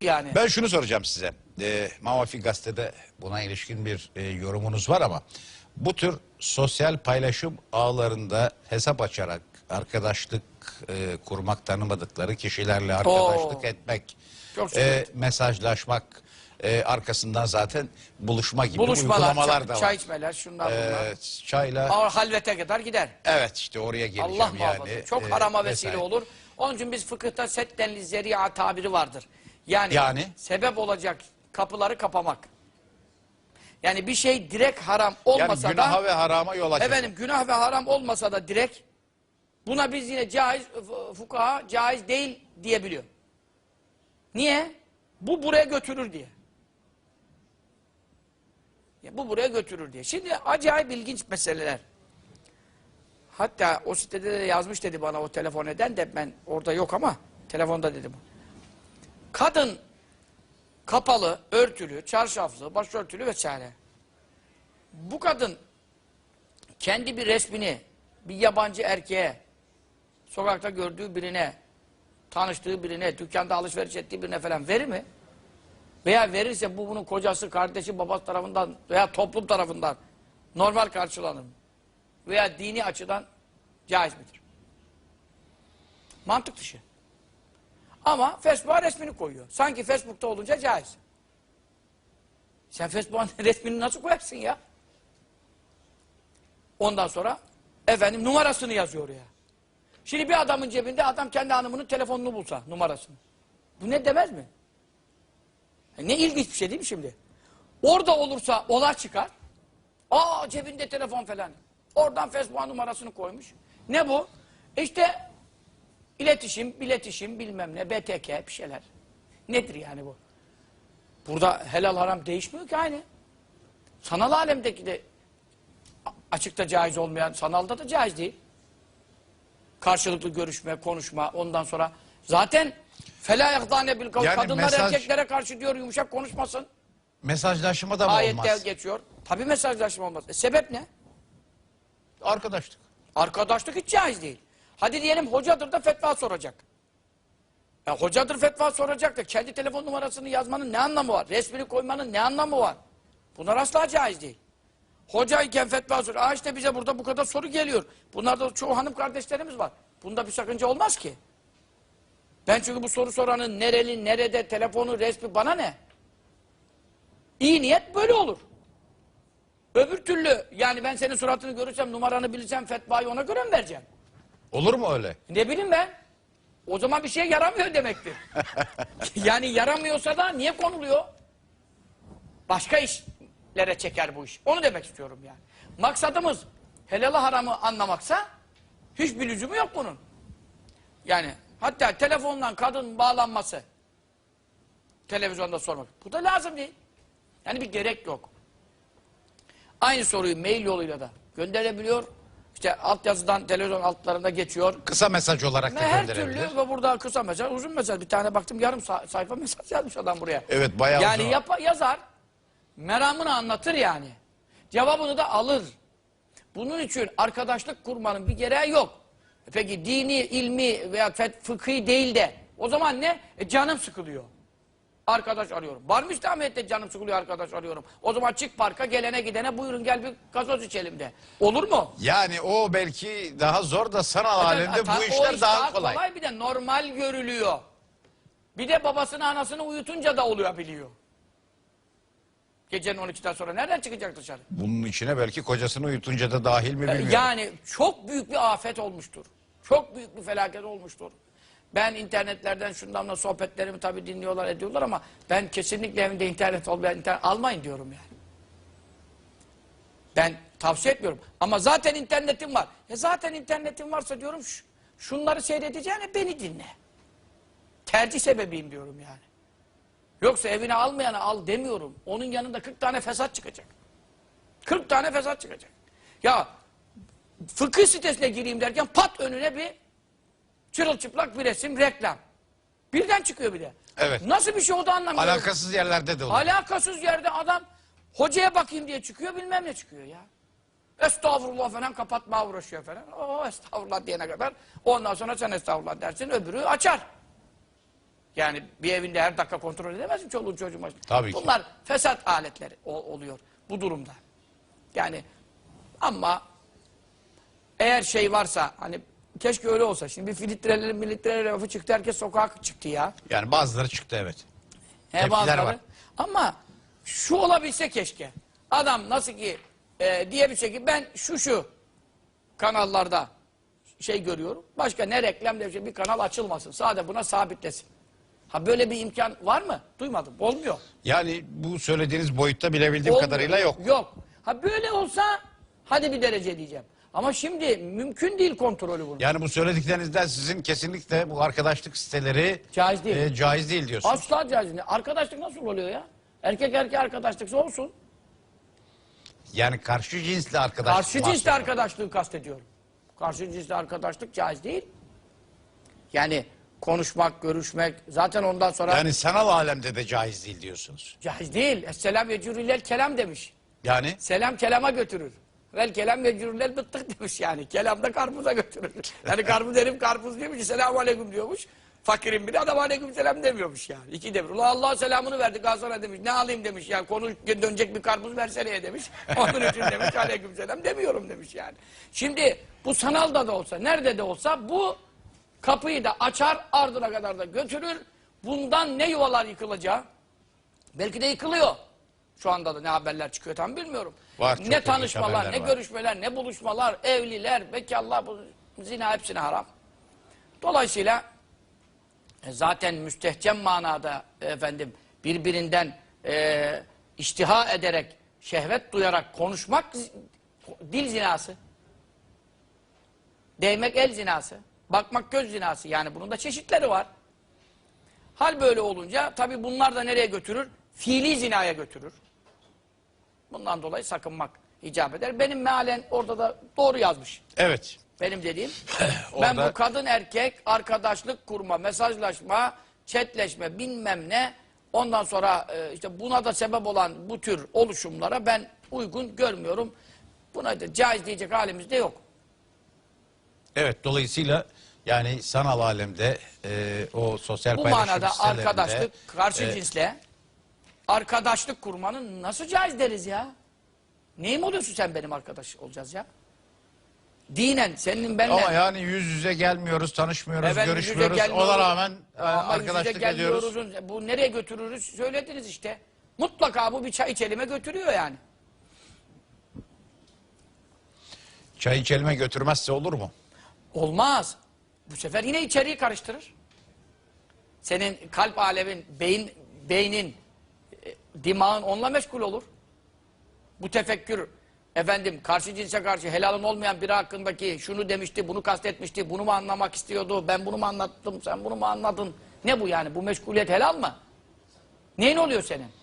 yani. Ben şunu soracağım size. E, Mamafi Gazete'de buna ilişkin bir e, yorumunuz var ama bu tür sosyal paylaşım ağlarında hesap açarak arkadaşlık e, kurmak tanımadıkları kişilerle arkadaşlık Oo. etmek, Çok e, mesajlaşmak, e, arkasından zaten buluşma gibi Buluşmalar, uygulamalar çay, da var. çay içmeler, şunlar bunlar. E, çayla Ama halvete kadar gider. evet işte oraya geleceğim Allah yani. Çok e, harama vesaire. vesile olur. Onun için biz fıkıhta settenli zeri'a tabiri vardır. Yani, Yani? sebep olacak kapıları kapamak. Yani bir şey direkt haram Yani olmasa günaha da ve harama yol açacak. efendim günah ve haram olmasa da direkt buna biz yine caiz f- fukaha caiz değil diyebiliyor. Niye? Bu buraya götürür diye. Ya bu buraya götürür diye. Şimdi acayip ilginç meseleler. Hatta o sitede de yazmış dedi bana o telefon eden de ben orada yok ama telefonda dedim. Kadın kapalı, örtülü, çarşaflı, başörtülü vesaire. Bu kadın kendi bir resmini bir yabancı erkeğe, sokakta gördüğü birine, tanıştığı birine, dükkanda alışveriş ettiği birine falan verir mi? Veya verirse bu bunun kocası, kardeşi, babası tarafından veya toplum tarafından normal karşılanır mı? Veya dini açıdan caiz midir? Mantık dışı. Ama Facebook'a resmini koyuyor. Sanki Facebook'ta olunca caiz. Sen Facebook'a resmini nasıl koyarsın ya? Ondan sonra efendim numarasını yazıyor oraya. Şimdi bir adamın cebinde adam kendi hanımının telefonunu bulsa numarasını. Bu ne demez mi? E Ne ilginç bir şey değil mi şimdi? Orada olursa olay çıkar. Aa cebinde telefon falan. Oradan Facebook numarasını koymuş. Ne bu? İşte iletişim, iletişim bilmem ne, BTK bir şeyler. Nedir yani bu? Burada helal haram değişmiyor ki aynı. Sanal alemdeki de açıkta caiz olmayan sanalda da caiz değil. Karşılıklı görüşme, konuşma ondan sonra zaten fela yahdane bil kavl. Yani Kadınlar mesaj- erkeklere karşı diyor yumuşak konuşmasın. Mesajlaşma da mı Ayette olmaz? geçiyor. Tabi mesajlaşma olmaz. E, sebep ne? Arkadaşlık. Arkadaşlık hiç caiz değil. Hadi diyelim hocadır da fetva soracak. Ya hocadır fetva soracak da kendi telefon numarasını yazmanın ne anlamı var? Resmini koymanın ne anlamı var? Bunlar asla caiz değil. Hocayken fetva soruyor. Aa işte bize burada bu kadar soru geliyor. Bunlarda çoğu hanım kardeşlerimiz var. Bunda bir sakınca olmaz ki. Ben çünkü bu soru soranın nereli, nerede, telefonu, resmi bana ne? İyi niyet böyle olur. Öbür türlü yani ben senin suratını görürsem, numaranı bilsem fetvayı ona göre mi vereceğim? Olur mu öyle? Ne bileyim ben? O zaman bir şey yaramıyor demektir. yani yaramıyorsa da niye konuluyor? Başka işlere çeker bu iş. Onu demek istiyorum yani. Maksadımız helalı haramı anlamaksa hiçbir lüzumu yok bunun. Yani hatta telefondan kadın bağlanması televizyonda sormak. Bu da lazım değil. Yani bir gerek yok. Aynı soruyu mail yoluyla da gönderebiliyor. İşte altyazıdan televizyon altlarında geçiyor. Kısa mesaj olarak da her türlü ve burada kısa mesaj, uzun mesaj. Bir tane baktım yarım sa- sayfa mesaj yazmış adam buraya. Evet, bayağı Yani uzun. yapa- yazar, meramını anlatır yani. Cevabını da alır. Bunun için arkadaşlık kurmanın bir gereği yok. E Peki dini, ilmi veya fet- fıkhi değil de o zaman ne? E canım sıkılıyor. Arkadaş arıyorum. Var mı İslamiyet'te canım sıkılıyor arkadaş arıyorum. O zaman çık parka gelene gidene buyurun gel bir gazoz içelim de. Olur mu? Yani o belki daha zor da sanal alemde Ta- bu işler iş daha kolay. bir de normal görülüyor. Bir de babasını anasını uyutunca da oluyor biliyor. Gecenin 12'den sonra nereden çıkacak dışarı? Bunun içine belki kocasını uyutunca da dahil mi Ee, bilmiyorum. Yani çok büyük bir afet olmuştur. Çok büyük bir felaket olmuştur. Ben internetlerden şundan da sohbetlerimi tabii dinliyorlar ediyorlar ama ben kesinlikle evinde internet olmayan internet almayın diyorum yani. Ben tavsiye etmiyorum. Ama zaten internetim var. E zaten internetim varsa diyorum ş- şunları seyredeceğine beni dinle. Tercih sebebiyim diyorum yani. Yoksa evine almayana al demiyorum. Onun yanında 40 tane fesat çıkacak. 40 tane fesat çıkacak. Ya fıkıh sitesine gireyim derken pat önüne bir çırılçıplak bir resim, reklam. Birden çıkıyor bir de. Evet. Nasıl bir şey o da anlamıyorum. Alakasız yerlerde de olur. Alakasız yerde adam hocaya bakayım diye çıkıyor bilmem ne çıkıyor ya. Estağfurullah falan kapatmaya uğraşıyor falan. O estağfurullah diyene kadar ondan sonra sen estağfurullah dersin öbürü açar. Yani bir evinde her dakika kontrol edemezsin çoluğun çocuğun başını. Tabii ki. Bunlar fesat aletleri o- oluyor bu durumda. Yani ama eğer şey varsa hani keşke öyle olsa. Şimdi bir filtrelerin militreleri lafı çıktı herkes sokağa çıktı ya. Yani bazıları çıktı evet. He, Tepkiler bazıları. var. Ama şu olabilse keşke. Adam nasıl ki e, diyebilse ki ben şu şu kanallarda şey görüyorum. Başka ne reklam ne bir şey bir kanal açılmasın. Sadece buna sabitlesin. Ha böyle bir imkan var mı? Duymadım. Olmuyor. Yani bu söylediğiniz boyutta bilebildiğim Olmuyor. kadarıyla yok. Yok. Ha böyle olsa hadi bir derece diyeceğim. Ama şimdi mümkün değil kontrolü bunun. Yani bu söylediklerinizden sizin kesinlikle bu arkadaşlık siteleri Caiz değil. e, caiz değil diyorsunuz. Asla caiz değil. Arkadaşlık nasıl oluyor ya? Erkek erkeğe arkadaşlıksa olsun. Yani karşı cinsle arkadaşlık. Karşı cinsle bahsediyorum. arkadaşlığı kastediyorum. Karşı cinsle arkadaşlık caiz değil. Yani konuşmak, görüşmek zaten ondan sonra Yani sanal alemde de caiz değil diyorsunuz. caiz değil. Esselam yecürüllel kelam demiş. Yani Selam kelama götürür. Vel kelam yecürüllel bıttık demiş yani. Kelam da karpuza götürür. Yani karpuz herif karpuz diyormuş. Selamun aleyküm diyormuş. Fakirin biri adam aleyküm selam demiyormuş yani. İki devir. Ulan Allah selamını verdi. Gazana demiş. Ne alayım demiş. Yani konu dönecek bir karpuz verseneye demiş. Onun için demiş aleyküm selam demiyorum demiş yani. Şimdi bu sanalda da olsa nerede de olsa bu kapıyı da açar ardına kadar da götürür. Bundan ne yuvalar yıkılacağı belki de yıkılıyor. Şu anda da ne haberler çıkıyor tam bilmiyorum. Var, ne tanışmalar, ne var. görüşmeler, ne buluşmalar, evliler, bekarlar, bu zina hepsine haram. Dolayısıyla e, zaten müstehcen manada efendim birbirinden e, iştiha ederek, şehvet duyarak konuşmak dil zinası. Değmek el zinası. Bakmak göz zinası. Yani bunun da çeşitleri var. Hal böyle olunca tabi bunlar da nereye götürür? Fiili zinaya götürür. Bundan dolayı sakınmak icap eder. Benim mealen orada da doğru yazmış. evet. Benim dediğim. ben Orada- bu kadın erkek arkadaşlık kurma, mesajlaşma, chatleşme bilmem ne. Ondan sonra e, işte buna da sebep olan bu tür oluşumlara ben uygun görmüyorum. Buna da caiz diyecek halimiz de yok. Evet dolayısıyla yani sanal alemde e, o sosyal Bu paylaşım manada sitelerinde, arkadaşlık, karşı e, cinsle arkadaşlık kurmanın nasıl caiz deriz ya? Neyim oluyorsun sen benim arkadaş olacağız ya? Dinen senin benimle. Ama yani yüz yüze gelmiyoruz, tanışmıyoruz, Efendim, görüşmüyoruz. Ona rağmen e, Ama arkadaşlık ediyoruz. Bu nereye götürürüz söylediniz işte. Mutlaka bu bir çay içelime götürüyor yani. Çay içelime götürmezse olur mu? Olmaz. Bu sefer yine içeriği karıştırır. Senin kalp alemin, beyin, beynin, dimağın onunla meşgul olur. Bu tefekkür, efendim karşı cinse karşı helalın olmayan biri hakkındaki şunu demişti, bunu kastetmişti, bunu mu anlamak istiyordu, ben bunu mu anlattım, sen bunu mu anladın? Ne bu yani? Bu meşguliyet helal mı? Neyin oluyor senin?